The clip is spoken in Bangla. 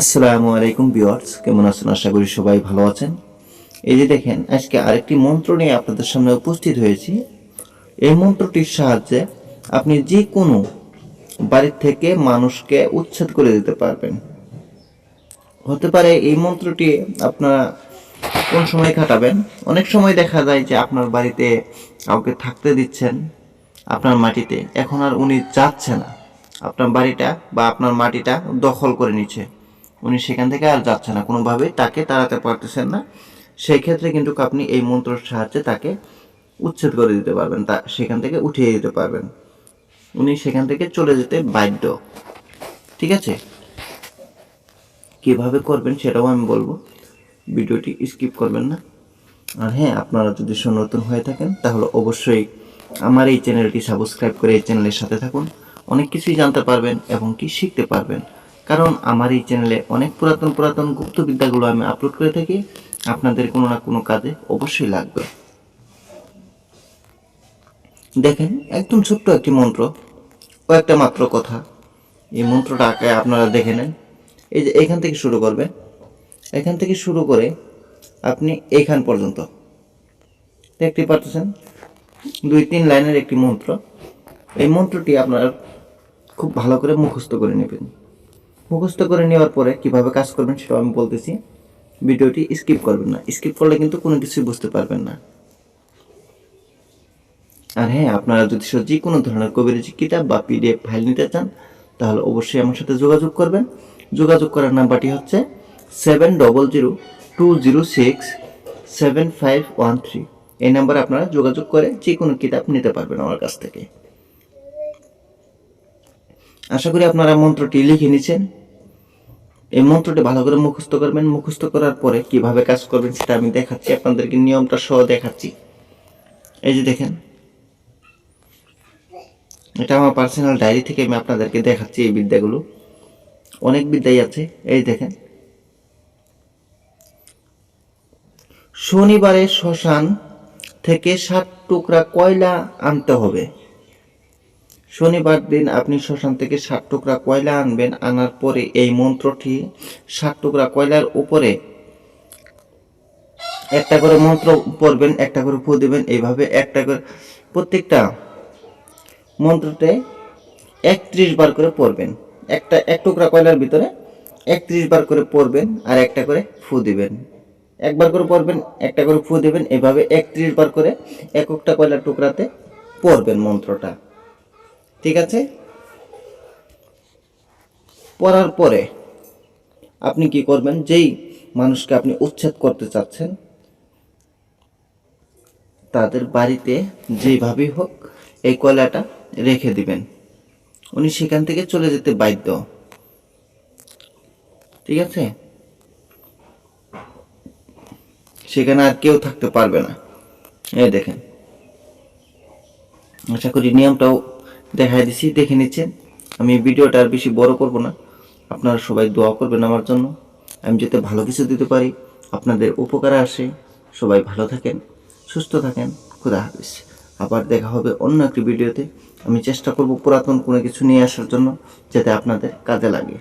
আসসালামু আলাইকুম ভিউয়ার্স, কেমন আছেন? আশা করি সবাই ভালো আছেন। এই যে দেখেন, আজকে আরেকটি মন্ত্র নিয়ে আপনাদের সামনে উপস্থিত হয়েছি। এই মন্ত্রটির সাহায্যে আপনি যে কোনো বাড়ির থেকে মানুষকে উচ্ছেদ করে দিতে পারবেন। হতে পারে এই মন্ত্রটি আপনারা কোন সময় খাটাবেন? অনেক সময় দেখা যায় যে আপনার বাড়িতে কাউকে থাকতে দিচ্ছেন আপনার মাটিতে। এখন আর উনি যাচ্ছে না। আপনার বাড়িটা বা আপনার মাটিটা দখল করে নিচ্ছে। উনি সেখান থেকে আর যাচ্ছে না। কোনোভাবেই তাকে তাড়াতে পারতেছেন না। সেই ক্ষেত্রে কিন্তু আপনি এই মন্ত্রের সাহায্যে তাকে উচ্ছেদ করে দিতে পারবেন, তা সেখান থেকে উঠিয়ে দিতে পারবেন। উনি সেখান থেকে চলে যেতে বাধ্য। ঠিক আছে? কীভাবে করবেন সেটাও আমি বলব। ভিডিওটি স্কিপ করবেন না। আর হ্যাঁ আপনারা যদি সনাতন হয়ে থাকেন, তাহলে অবশ্যই আমার এই চ্যানেলটি সাবস্ক্রাইব করে এই চ্যানেলের সাথে থাকুন। অনেক কিছুই জানতে পারবেন এবং কি শিখতে পারবেন। কারণ আমার এই চ্যানেলে অনেক পুরাতন পুরাতন গুপ্তবিদ্যাগুলো আমি আপলোড করে থাকি। আপনাদের কোনো না কোনো কাজে অবশ্যই লাগবে। দেখেন, একদম ছোট্ট একটি মন্ত্র, কয়েকটা মাত্র কথা। এই মন্ত্রটা আগে আপনারা দেখে নেন। এই যে এখান থেকে শুরু করবেন। এখান থেকে শুরু করে আপনি এইখান পর্যন্ত। দেখতে পাচ্ছেন? দুই তিন লাইনের একটি মন্ত্র। এই মন্ত্রটি আপনার খুব ভালো করে মুখস্থ করে নেবেন। মুখস্থ করে নেওয়ার পরে কীভাবে কাজ করবেন সেটাও আমি বলতেছি। ভিডিওটি স্কিপ করবেন না। স্কিপ করলে কিন্তু কোনো কিছুই বুঝতে পারবেন না। আর হ্যাঁ আপনারা যদি যে কোনো ধরনের কবিরাজি কিতাব বা পিডিএফ ফাইল নিতে চান, তাহলে অবশ্যই আমার সাথে যোগাযোগ করবেন। যোগাযোগ করার নাম্বারটি হচ্ছে seven double zero two zero six seven five one three এই নাম্বারে আপনারা যোগাযোগ করে যে কোনো কিতাব নিতে পারবেন আমার কাছ থেকে। আশা করি আপনারা মন্ত্রটি লিখে নিচ্ছেন এই মন্ত্রটি ভালো করে মুখস্থ করবেন। মুখস্থ করার পরে কীভাবে কাজ করবেন সেটা আমি দেখাচ্ছি। আপনাদেরকে নিয়মটা সহ দেখাচ্ছি। এই যে দেখেন। এটা আমার পার্সোনাল ডায়েরি থেকে আমি আপনাদেরকে দেখাচ্ছি এই বিদ্যাগুলো। অনেক বিদ্যাই আছে। এই দেখেন। শনিবারে শ্মশান থেকে ষাট টুকরা কয়লা আনতে হবে? শনিবার দিন আপনি শ্মশান থেকে ষাট টুকরা কয়লা আনবেন, আনার পরে এই মন্ত্রটি ষাট টুকরা কয়লার উপরে একটা করে মন্ত্র পড়বেন, একটা করে ফু দেবেন, এইভাবে একটা করে প্রত্যেকটা মন্ত্রতে একত্রিশ বার করে পড়বেন। একটা এক টুকরা কয়লার ভিতরে একত্রিশ বার করে পড়বেন আর একটা করে ফু দিবেন। একবার করে পড়বেন, একটা করে ফু দেবেন এভাবে একত্রিশ বার করে এককটা কয়লার টুকরাতে পড়বেন মন্ত্রটা। ঠিক আছে? পড়ার পরে আপনি কি করবেন? যেই মানুষকে আপনি উচ্ছেদ করতে চাচ্ছেন, তাদের বাড়িতে যেভাবেই হোক এই কয়লাটা রেখে দিবেন। উনি সেখান থেকে চলে যেতে বাধ্য। ঠিক আছে? সেখানে আর কেউ থাকতে পারবে না। এই দেখেন। আশা করি নিয়মটাও দেখাই দিছি, দেখে নিচ্ছেন। আমি ভিডিওটা আর বেশি বড় করব না। আপনারা সবাই দোয়া করবেন আমার জন্য। আমি যাতে ভালো কিছু দিতে পারি, আপনাদের উপকারে আসে। সবাই ভালো থাকেন, সুস্থ থাকেন। খুদা হাফিজ। আবার দেখা হবে অন্য একটি ভিডিওতে। আমি চেষ্টা করব পুরাতন কোনো কিছু নিয়ে আসার জন্য, যাতে আপনাদের কাজে লাগে।